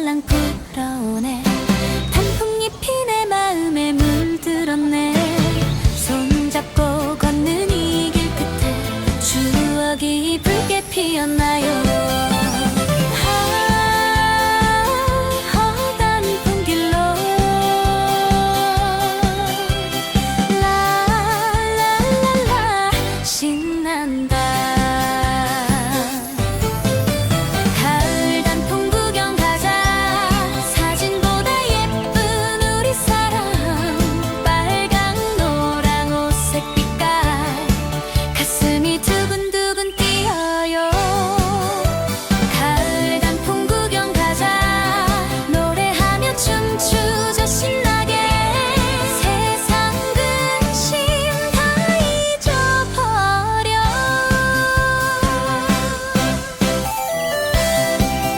살랑살랑 불어오네. 단풍잎이 내 마음에 물들었네. 손잡고 걷는 이 길 끝에 추억이 붉게 피었나요?